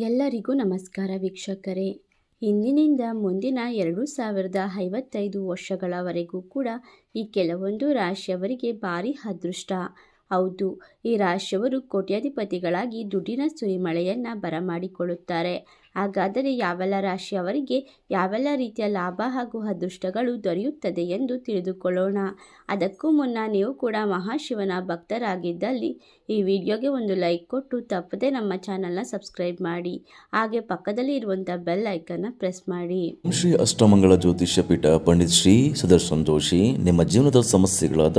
ಎಲ್ಲರಿಗೂ ನಮಸ್ಕಾರ ವೀಕ್ಷಕರೇ. ಇಂದಿನಿಂದ ಮುಂದಿನ ಎರಡು ಸಾವಿರದ ಐವತ್ತೈದು ವರ್ಷಗಳವರೆಗೂ ಕೂಡ ಈ ಕೆಲವೊಂದು ರಾಶಿಯವರಿಗೆ ಭಾರಿ ಅದೃಷ್ಟ. ಹೌದು, ಈ ರಾಶಿಯವರು ಕೋಟ್ಯಾಧಿಪತಿಗಳಾಗಿ ದುಡ್ಡಿನ ಸುರಿಮಳೆಯನ್ನು ಬರಮಾಡಿಕೊಳ್ಳುತ್ತಾರೆ. ಹಾಗಾದರೆ ಯಾವೆಲ್ಲ ರಾಶಿಯವರಿಗೆ ಯಾವೆಲ್ಲ ರೀತಿಯ ಲಾಭ ಹಾಗೂ ಅದೃಷ್ಟಗಳು ದೊರೆಯುತ್ತದೆ ಎಂದು ತಿಳಿದುಕೊಳ್ಳೋಣ. ಅದಕ್ಕೂ ಮುನ್ನ ನೀವು ಕೂಡ ಮಹಾಶಿವನ ಭಕ್ತರಾಗಿದ್ದಲ್ಲಿ ಈ ವಿಡಿಯೋಗೆ ಒಂದು ಲೈಕ್ ಕೊಟ್ಟು ತಪ್ಪದೆ ನಮ್ಮ ಚಾನಲ್ನ ಸಬ್ಸ್ಕ್ರೈಬ್ ಮಾಡಿ, ಹಾಗೆ ಪಕ್ಕದಲ್ಲಿ ಇರುವಂಥ ಬೆಲ್ ಐಕನ್ನ ಪ್ರೆಸ್ ಮಾಡಿ. ಶ್ರೀ ಅಷ್ಟಮಂಗಳ ಜ್ಯೋತಿಷ್ಯ ಪೀಠ ಪಂಡಿತ್ ಶ್ರೀ ಸುದರ್ಶನ್ ಜೋಶಿ, ನಿಮ್ಮ ಜೀವನದ ಸಮಸ್ಯೆಗಳಾದ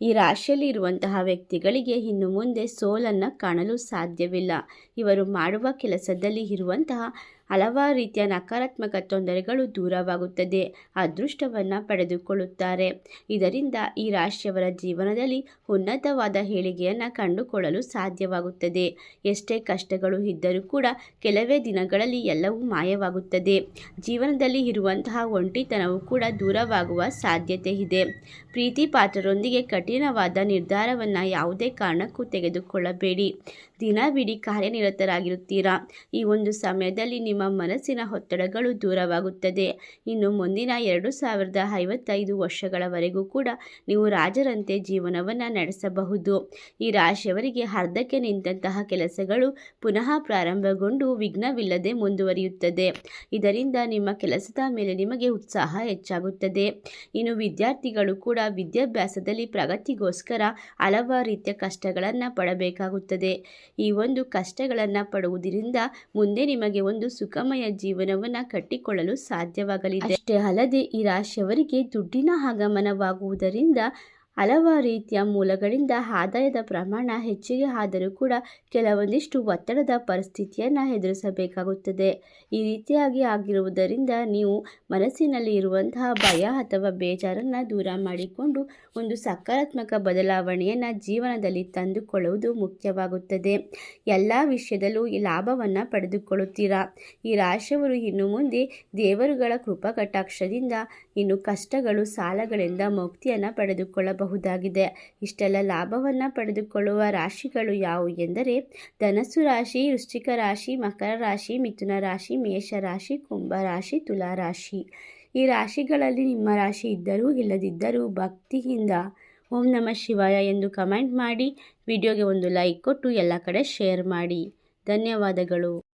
ಈ ರಾಶಿಯಲ್ಲಿ ಇರುವಂತಹ ವ್ಯಕ್ತಿಗಳಿಗೆ ಇನ್ನು ಮುಂದೆ ಸೋಲನ್ನು ಕಾಣಲು ಸಾಧ್ಯವಿಲ್ಲ. ಇವರು ಮಾಡುವ ಕೆಲಸದಲ್ಲಿ ಇರುವಂತಹ ಹಲವಾರು ರೀತಿಯ ನಕಾರಾತ್ಮಕ ತೊಂದರೆಗಳು ದೂರವಾಗುತ್ತದೆ. ಅದೃಷ್ಟವನ್ನು ಪಡೆದುಕೊಳ್ಳುತ್ತಾರೆ. ಇದರಿಂದ ಈ ರಾಶಿಯವರ ಜೀವನದಲ್ಲಿ ಉನ್ನತವಾದ ಏಳಿಗೆಯನ್ನು ಕಂಡುಕೊಳ್ಳಲು ಸಾಧ್ಯವಾಗುತ್ತದೆ. ಎಷ್ಟೇ ಕಷ್ಟಗಳು ಇದ್ದರೂ ಕೂಡ ಕೆಲವೇ ದಿನಗಳಲ್ಲಿ ಎಲ್ಲವೂ ಮಾಯವಾಗುತ್ತದೆ. ಜೀವನದಲ್ಲಿ ಇರುವಂತಹ ಒಂಟಿತನವು ಕೂಡ ದೂರವಾಗುವ ಸಾಧ್ಯತೆ ಇದೆ. ಪ್ರೀತಿ ಪಾತ್ರರೊಂದಿಗೆ ಕಠಿಣವಾದ ನಿರ್ಧಾರವನ್ನು ಯಾವುದೇ ಕಾರಣಕ್ಕೂ ತೆಗೆದುಕೊಳ್ಳಬೇಡಿ. ದಿನವಿಡೀ ಕಾರ್ಯನಿರತರಾಗಿರುತ್ತೀರಾ? ಈ ಒಂದು ಸಮಯದಲ್ಲಿ ನಿಮ್ಮ ಮನಸ್ಸಿನ ಒತ್ತಡಗಳು ದೂರವಾಗುತ್ತದೆ. ಇನ್ನು ಮುಂದಿನ ಎರಡು ಸಾವಿರದ ಐವತ್ತೈದು ವರ್ಷಗಳವರೆಗೂ ಕೂಡ ನೀವು ರಾಜರಂತೆ ಜೀವನವನ್ನು ನಡೆಸಬಹುದು. ಈ ರಾಶಿಯವರಿಗೆ ಅರ್ಧಕ್ಕೆ ನಿಂತಹ ಕೆಲಸಗಳು ಪುನಃ ಪ್ರಾರಂಭಗೊಂಡು ವಿಘ್ನವಿಲ್ಲದೆ ಮುಂದುವರಿಯುತ್ತದೆ. ಇದರಿಂದ ನಿಮ್ಮ ಕೆಲಸದ ಮೇಲೆ ನಿಮಗೆ ಉತ್ಸಾಹ ಹೆಚ್ಚಾಗುತ್ತದೆ. ಇನ್ನು ವಿದ್ಯಾರ್ಥಿಗಳು ಕೂಡ ವಿದ್ಯಾಭ್ಯಾಸದಲ್ಲಿ ಪ್ರಗತಿಗೋಸ್ಕರ ಹಲವಾರು ರೀತಿಯ ಕಷ್ಟಗಳನ್ನು ಪಡಬೇಕಾಗುತ್ತದೆ. ಈ ಒಂದು ಕಷ್ಟಗಳನ್ನು ಪಡುವುದರಿಂದ ಮುಂದೆ ನಿಮಗೆ ಒಂದು ಸುಖಮಯ ಜೀವನವನ್ನು ಕಟ್ಟಿಕೊಳ್ಳಲು ಸಾಧ್ಯವಾಗಲಿದೆ. ಅಷ್ಟೇ ಅಲ್ಲದೆ ಈ ರಾಶಿಯವರಿಗೆ ದುಡ್ಡಿನ ಆಗಮನವಾಗುವುದರಿಂದ ಹಲವಾರು ರೀತಿಯ ಮೂಲಗಳಿಂದ ಆದಾಯದ ಪ್ರಮಾಣ ಹೆಚ್ಚಿಗೆ ಆದರೂ ಕೂಡ ಕೆಲವೊಂದಿಷ್ಟು ಒತ್ತಡದ ಪರಿಸ್ಥಿತಿಯನ್ನು ಎದುರಿಸಬೇಕಾಗುತ್ತದೆ. ಈ ರೀತಿಯಾಗಿ ಆಗಿರುವುದರಿಂದ ನೀವು ಮನಸ್ಸಿನಲ್ಲಿ ಇರುವಂತಹ ಭಯ ಅಥವಾ ಬೇಜಾರನ್ನು ದೂರ ಮಾಡಿಕೊಂಡು ಒಂದು ಸಕಾರಾತ್ಮಕ ಬದಲಾವಣೆಯನ್ನು ಜೀವನದಲ್ಲಿ ತಂದುಕೊಳ್ಳುವುದು ಮುಖ್ಯವಾಗುತ್ತದೆ. ಎಲ್ಲ ವಿಷಯದಲ್ಲೂ ಈ ಲಾಭವನ್ನು ಪಡೆದುಕೊಳ್ಳುತ್ತೀರಾ? ಈ ರಾಶಿಯವರು ಇನ್ನು ಮುಂದೆ ದೇವರುಗಳ ಕೃಪಾ ಕಟಾಕ್ಷದಿಂದ ಇನ್ನು ಕಷ್ಟಗಳು ಸಾಲಗಳಿಂದ ಮುಕ್ತಿಯನ್ನು ಪಡೆದುಕೊಳ್ಳಬಹುದಾಗಿದೆ. ಇಷ್ಟೆಲ್ಲ ಲಾಭವನ್ನು ಪಡೆದುಕೊಳ್ಳುವ ರಾಶಿಗಳು ಯಾವುವು ಎಂದರೆ, ಧನಸ್ಸು ರಾಶಿ, ವೃಶ್ಚಿಕ ರಾಶಿ, ಮಕರ ರಾಶಿ, ಮಿಥುನ ರಾಶಿ, ಮೇಷ ರಾಶಿ, ಕುಂಭ ರಾಶಿ, ತುಲಾ ರಾಶಿ. ಈ ರಾಶಿಗಳಲ್ಲಿ ನಿಮ್ಮ ರಾಶಿ ಇದ್ದರೂ ಇಲ್ಲದಿದ್ದರೂ ಭಕ್ತಿಯಿಂದ ಓಂ ನಮ ಶಿವಾಯ ಎಂದು ಕಮೆಂಟ್ ಮಾಡಿ, ವಿಡಿಯೋಗೆ ಒಂದು ಲೈಕ್ ಕೊಟ್ಟು ಎಲ್ಲ ಕಡೆ ಶೇರ್ ಮಾಡಿ. ಧನ್ಯವಾದಗಳು.